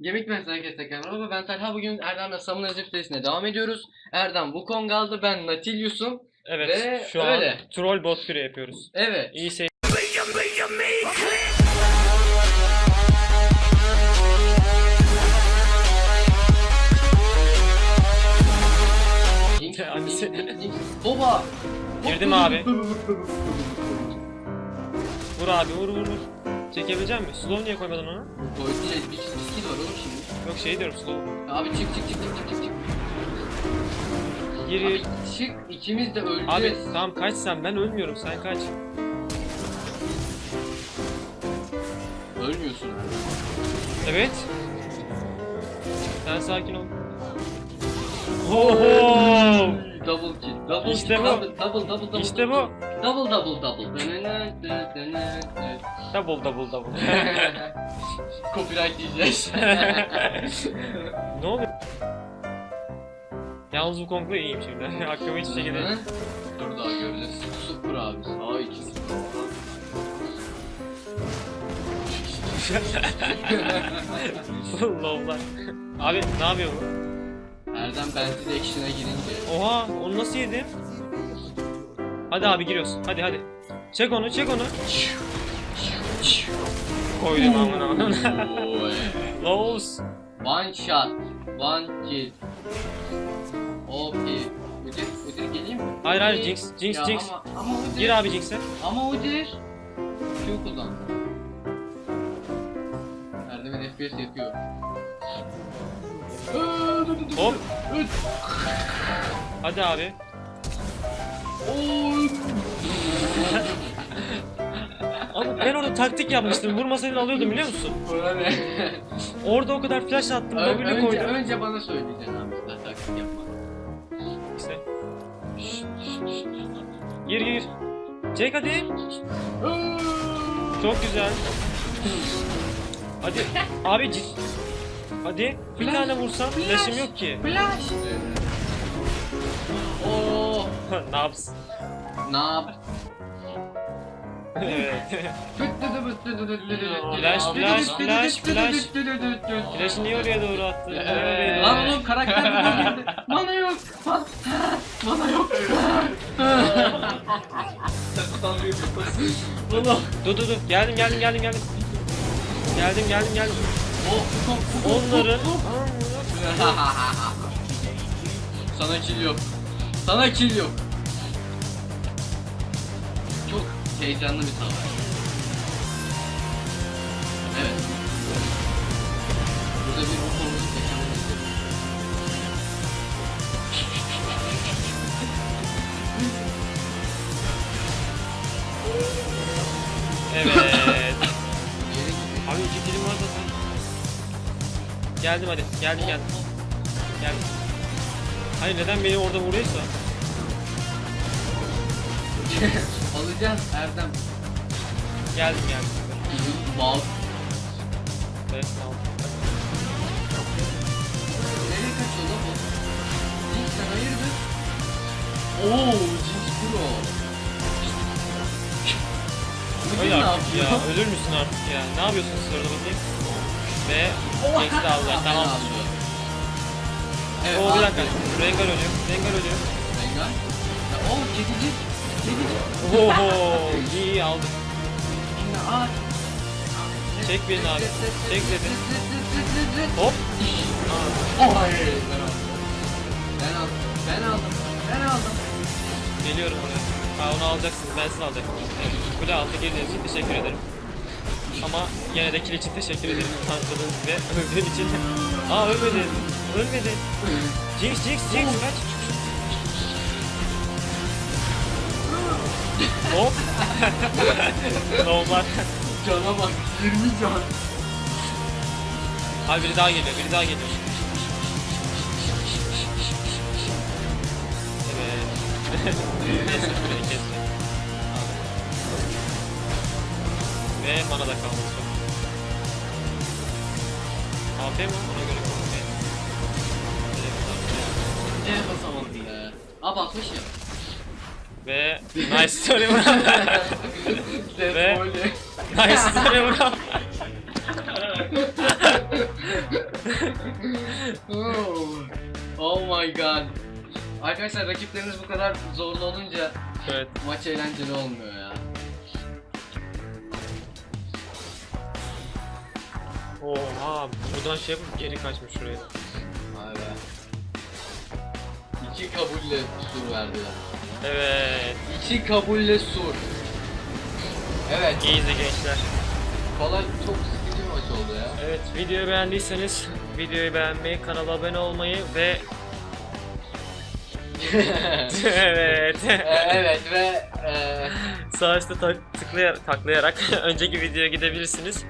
Yemek Mersin herkese tekrar merhaba ben Talha bugün Erdem'le Summon Eziptesi'ne devam ediyoruz. Erdem Wukong aldı ben Natilius'um. Evet Ve şu öyle. an troll bot küre yapıyoruz. Evet. İyi seyir. Jinx, Annesi- Jinx, Jinx, Jinx. Baba. Girdim abi. Vur abi vur vur vur. Çekebilecek misin? Slow niye koymadın onu? Koydu şey, bir, bir skill var oğlum şimdi. Yok şey diyorum slow. Abi çık çık çık çık çık çık çık. Gir Abi çık ikimiz de öleceğiz. Abi tamam kaç sen ben ölmüyorum sen kaç. Ölmüyorsun. Evet. Sen sakin ol. Oho! Double kill. Double İşte kill. bu. Double double double double. İşte bu. Double double double. Double double double. Copyright diyeceğiz. ne oluyor? Yalnız bu Kong'la iyiyim şimdi. Hakkımı hiçbir şekilde... Dur daha göreceğiz. Sıfır abi. Sağ ikisi. Low'lar. Abi ne yapıyor bu? Erdem bensiz action'a girince. Oha onu nasıl yedim? Hadi abi giriyoruz. Hadi hadi. Çek onu çek onu. Koydum amına amına. Lows. One shot. One kill. OP. Udir, Udir geleyim mi? Hayır, hayır. Jinx, Jinx, Ya Jinx. Ama, ama Udir. Gir abi Jinx'e. Ama Udir. Q kullan. Erdem'in FPS yatıyor. Hop. Hadi abi. Oy. Abi ben orada taktik yapmıştım. Vurmasaydın alıyordum biliyor musun? Buna ne? Orada o kadar flash attım. W önce, koydum. önce bana söyleyeceksin abi sen taktik yapma. İşte. Gir gir. Çek hadi. Çok güzel. Hadi. Abi cid. Hadi. Bir Flash, tane vursam flash. flash'im yok ki. Flash. Oo. ne yapsın? Ne yap? evet. Flash flash, flash, flash. Flash'ı niye oraya doğru attı? Niye oraya doğru? Lan oğlum karakter buna girdi. Mana yok. Man- Mana yok. Oğlum. Dur dur dur. Geldim geldim geldim geldim. Geldim geldim geldim. O Onların... Sana kill yok. Sana kill yok. Çok heyecanlı bir savaş. Evet. Burada bir istedim. Evet. Abi iki dilim var zaten. Geldim hadi. Geldim geldim. Geldim. Hayır neden beni orada vuruyorsa? Alacağız Erdem. Geldim geldim. Wow. Evet tamam. Nereye kaçıyor lan bu? Jinx sen hayırdır? Oo, Jinx Pro. Bugün Öyle ne artık yapıyor? ya. Ölür müsün artık ya? Ne yapıyorsunuz siz orada bakayım? Ve de aldılar. Tamam. Evet, Oo bir dakika. Rengar ölüyor. Rengar ölüyor. Rengar. Ya, Oo, kedicik. Kedicik. Oho iyi aldık. At. Çek birini abi. Çek dedi. Hop. Oh hayır. Ben aldım. Ben aldım. Ben aldım. Ben aldım. Geliyorum oraya. Ha onu alacaksınız. Ben size alacaktım. Evet. Kule altı girdiğiniz için teşekkür ederim. Ama yine de kill için teşekkür ederim. Tankladığın ve öldüğün için. Aa ölmedi. Ölmedi. Jinx Jinx Jinx kaç. Hop. Normal. Cana bak. 20 can. Abi biri daha geliyor. Biri daha geliyor. Evet. Neyse burayı kesme. Ve mana da kalmadı çok. AP mi? Ona göre korkmayın. Ne basamadım be. Aa basmış ya. Ve nice story Murat. Ve- nice story Murat. oh my god. Arkadaşlar rakipleriniz bu kadar zorlu olunca Evet. maç eğlenceli olmuyor ya. Oha buradan şey yapıp geri kaçmış şuraya. Vay be. İki kabulle sur verdiler. Evet. İki kabulle sur. Evet. Easy gençler. Kolay çok sıkıcı bir maç oldu ya. Evet videoyu beğendiyseniz videoyu beğenmeyi, kanala abone olmayı ve evet. Ee, evet ve e, Sağ üstte tıklayarak, taklayarak önceki videoya gidebilirsiniz.